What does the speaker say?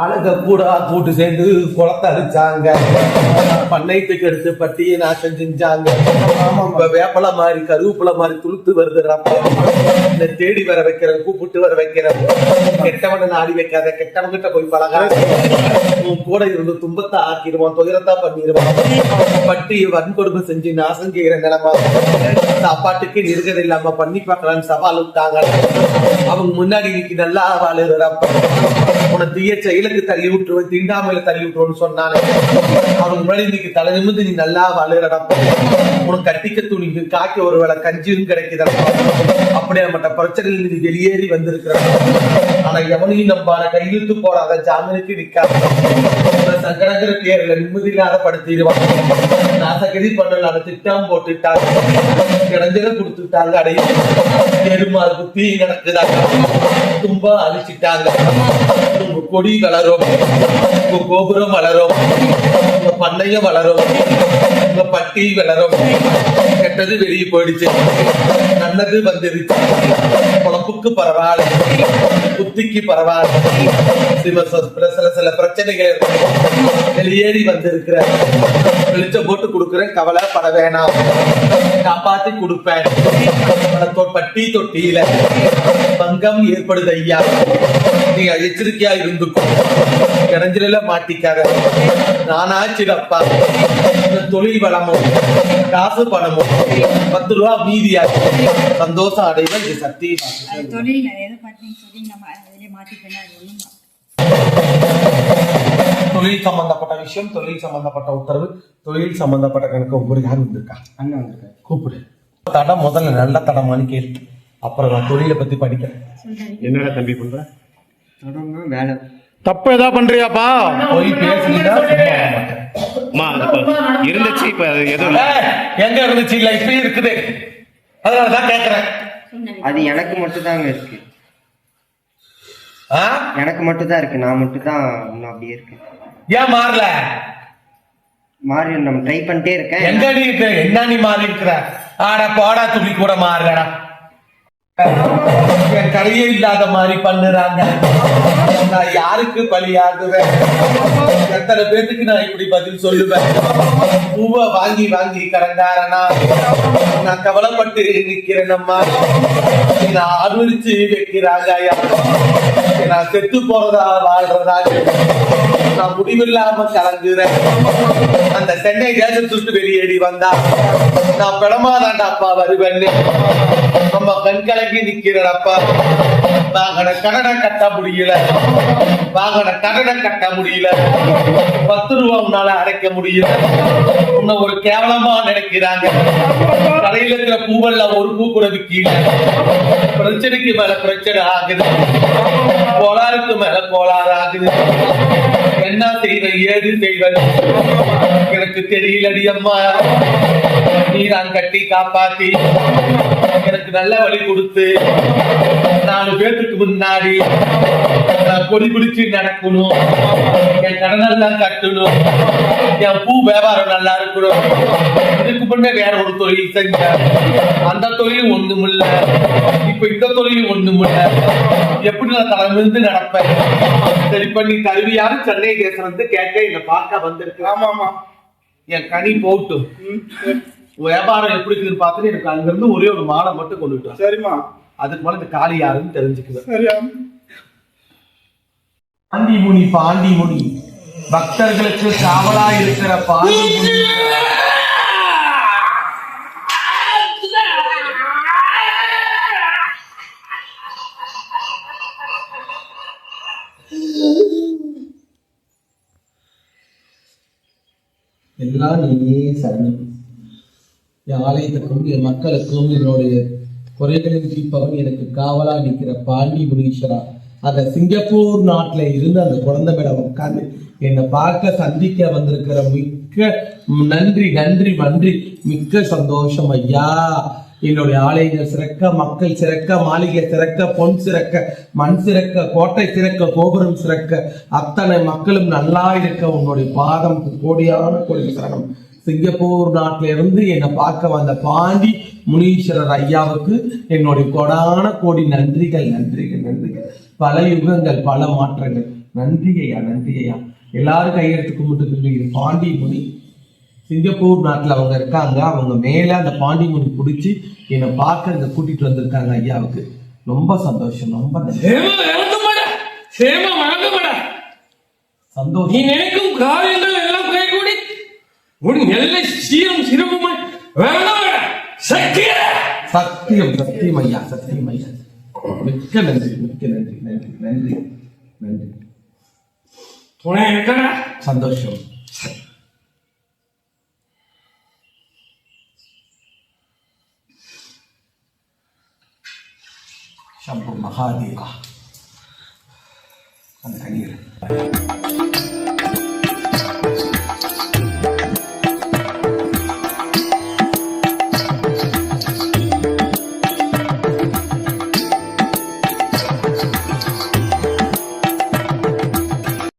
அழுக கூட கூட்டு சேர்ந்து குளத்தை அடிச்சாங்க பண்ணைத்துக்கு எடுத்து பட்டியை நாசம் செஞ்சாங்க. இப்ப வேப்பல மாதிரி கருவேப்பில மாதிரி துளுத்து வருது இந்த தேடி வர வைக்கிறேன் கூப்பிட்டு வர வைக்கிறேன். கெட்டவனை நாடி வைக்காத கெட்டவங்கிட்ட போய் பழகாத. உன் கூட இருந்து துன்பத்தை ஆக்கிடுவான் துயரத்தா பண்ணிடுவான். பட்டி வன்கொடுமை செஞ்சு நாசம் செய்யற நிலைமை. சாப்பாட்டுக்கு இருக்கிறது இல்லாம பண்ணி பார்க்கலான்னு சவால் விட்டாங்க. அவங்க முன்னாடி இன்னைக்கு நல்லா வாழுறப்ப உன தீய செயலுக்கு தள்ளி விட்டுருவேன் தீண்டாமையில தள்ளி விட்டுருவோம்னு சொன்னாங்க அவங்க முன்னாடி இன்னைக்கு தலை நிமிந்து நீ நல்லா வாழுறப்ப உனக்கு கட்டிக்க துணிக்கு காய்க்க ஒரு வேளை கஞ்சியும் கிடைக்குதப்போ அப்படியே மற்ற பிரச்சனையில் நீ வெளியேறி வந்திருக்கிற. ஆனா எவனையும் நம்பான கையெழுத்து போடாத ஜாமீனுக்கு நிக்காத. சங்கடங்கிற பேர்ல நிம்மதி இல்லாத படுத்திடுவாங்க நாசகதி பண்ணலான திட்டம் போட்டுட்டாங்க. கிடைஞ்சத கொடுத்துட்டாங்க அடையும் எருமாறு குத்தி நடக்குதாங்க தும்பா அழிச்சிட்டாங்க. கொடி வளரும் கோபுரம் வளரும். உங்க வளரும். உங்க பட்டி வளரும். கெட்டது வெளியே போயிடுச்சு. நல்லது வந்துருச்சு. பொழப்புக்கு பரவாயில்ல. புத்திக்கு பரவாயில்ல. சில சில- சில பிரச்சனைகள் வெளியேறி வந்திருக்கிற. வெளிச்சம் போட்டு கொடுக்குறேன் கவலைப்பட வேணாம். காப்பாத்தி கொடுப்பேன். பட்டி தொட்டியில. பங்கம் ஏற்படுது ஐயா. நீ எச்சரிக்கையா இருந்துக்கோ இடைஞ்சல மாட்டிக்காத. நானாச்சிடப்பா இந்த தொழில் வளமும் காசு பணமும் பத்து ரூபா மீதியா. சந்தோஷம் அடைவ இது சக்தி அது தொழில் சம்பந்தப்பட்ட விஷயம் தொழில் சம்பந்தப்பட்ட உத்தரவு தொழில் சம்பந்தப்பட்ட கணக்கு உங்களுக்கு யார் வந்திருக்கா? அண்ணன் வந்திருக்காரு. கூப்பிடு. தடம் முதல்ல நல்ல தடமான்னு கேளு. அப்புறம் நான் தொழிலை பத்தி படிக்கிறேன். என்னடா தம்பி பண்ற? தொடர்ந்து வேலை. தப்பு ஏதா பண்றியாப்பா? போய் இப்ப இருந்துச்சு இப்ப அது எதுவும் எங்க இருந்துச்சு? இல்ல இப்பயும் இருக்குது. அதனாலதான் கேக்குறேன். அது எனக்கு மட்டும் தாங்க இருக்கு. ஆ? எனக்கு மட்டும் தான் இருக்கு. நான் மட்டும் தான் இன்னும் அப்படியே இருக்கேன். ஏன் மாறல? மாறி நம்ம ட்ரை பண்ணிட்டே இருக்கேன். எங்க நீ இருக்க? என்ன நீ மாறி இருக்கிற ஆடா போடா துளி கூட மாறலடா என் கரையே இல்லாத மாதிரி பண்ணுறாங்க. நான் யாருக்கு பலியாகுவேன் எத்தனை பேத்துக்கு நான் இப்படி பதில் சொல்லுவேன்? பூவை வாங்கி வாங்கி கடங்காரனா நான் கவலைப்பட்டு நிக்கிறேன் அம்மா. நான் அனுரிச்சு வைக்கிறாங்க நான் செத்து போறதா வாழ்றதா? நான் முடிவில்லாம கலங்குறேன். அந்த சென்னை தேசத்துட்டு வெளியேறி வந்தா நான் பிடமாதாண்டா அப்பா வருவேன்னு. நம்ம கண் கலங்கி நிக்கிறேன்ப்பா வாகன கடனை கட்ட முடியல. வாகன கடனை கட்ட முடியல. பத்து ரூபா உன்னால அடைக்க முடியல. உன்னை ஒரு கேவலமா நினைக்கிறாங்க. கடையில் இருக்கிற பூவெல்லாம் ஒரு பூ கூட கீழே. பிரச்சனைக்கு மேல பிரச்சனை ஆகுது. கோளாறுக்கு மேல கோளாறு ஆகுது. என்ன செய்வேன் ஏது செய்வேன் எனக்கு தெரியலடி அம்மா. நீ நான் கட்டி காப்பாத்தி. எனக்கு நல்ல வழி கொடுத்து. நாலு பேத்துக்கு முன்னாடி நான் கொடி பிடிச்சு நடக்கணும். என் கடனெல்லாம் கட்டணும். என் பூ வியாபாரம் நல்லா இருக்கணும். இதுக்கு முன்னே வேற ஒரு தொழில் செஞ்சேன். அந்த தொழில் ஒண்ணுமில்ல இப்ப இந்த தொழில் ஒண்ணுமில்ல எப்படி நான் தலைமிருந்து நடப்பேன்? சரி பண்ணி தருவியாரு சென்னை தேசம் கேட்க என்னை பார்க்க வந்திருக்கு. ஆமா ஆமா என் கனி போட்டும் வியாபாரம் எப்படி இருக்குதுன்னு பார்த்துட்டு எனக்கு அங்க இருந்து ஒரே ஒரு மாலை மட்டும் கொண்டுட்டு வா. சரிம்மா. அதுக்கு மேல இந்த காளி யாருன்னு தெரிஞ்சுக்குவேன். சரியா பாண்டி முனி பாண்டி முனி பக்தர்களுக்கு காவலா இருக்கிற பாண்டி முனி எல்லாம் நீயே சரணம். என் ஆலயத்துக்கும் என் மக்களுக்கும் என்னுடைய குறைகளின் தீர்ப்பவன் எனக்கு காவலா நிற்கிற பாண்டி முனீஸ்வரா. அந்த சிங்கப்பூர் நாட்டுல இருந்து அந்த குழந்தை மேல உட்காந்து என்னை பார்க்க சந்திக்க வந்திருக்கிற மிக்க நன்றி நன்றி நன்றி மிக்க சந்தோஷம் ஐயா. என்னுடைய ஆலயங்கள் சிறக்க மக்கள் சிறக்க மாளிகை சிறக்க பொன் சிறக்க மண் சிறக்க கோட்டை சிறக்க கோபுரம் சிறக்க அத்தனை மக்களும் நல்லா இருக்க உன்னுடைய பாதம் கோடியான கோடி சரணம். சிங்கப்பூர் நாட்டில இருந்து என்னை பார்க்க வந்த பாண்டி முனீஸ்வரர் ஐயாவுக்கு என்னுடைய கொடான கோடி நன்றிகள் நன்றிகள் நன்றிகள். பல யுகங்கள் பல மாற்றங்கள். நன்றி ஐயா நன்றி ஐயா. எல்லாரும் கையெழுத்து கும்பிட்டு பாண்டி முனி. சிங்கப்பூர் நாட்டுல அவங்க இருக்காங்க. அவங்க மேல அந்த பாண்டி முனி பிடிச்சி என்னை பார்க்க இங்க கூட்டிட்டு வந்திருக்காங்க ஐயாவுக்கு. ரொம்ப சந்தோஷம் ரொம்ப சந்தோஷம். உன் எல்லை சீரும் சக்திய சத்தியம். சத்தியம் ஐயா சத்தியம் ஐயா. மிக்க நன்றி மிக்க நன்றி நன்றி நன்றி நன்றி. துணை இருக்கடா சந்தோஷம். சம்பு மகாதேவா.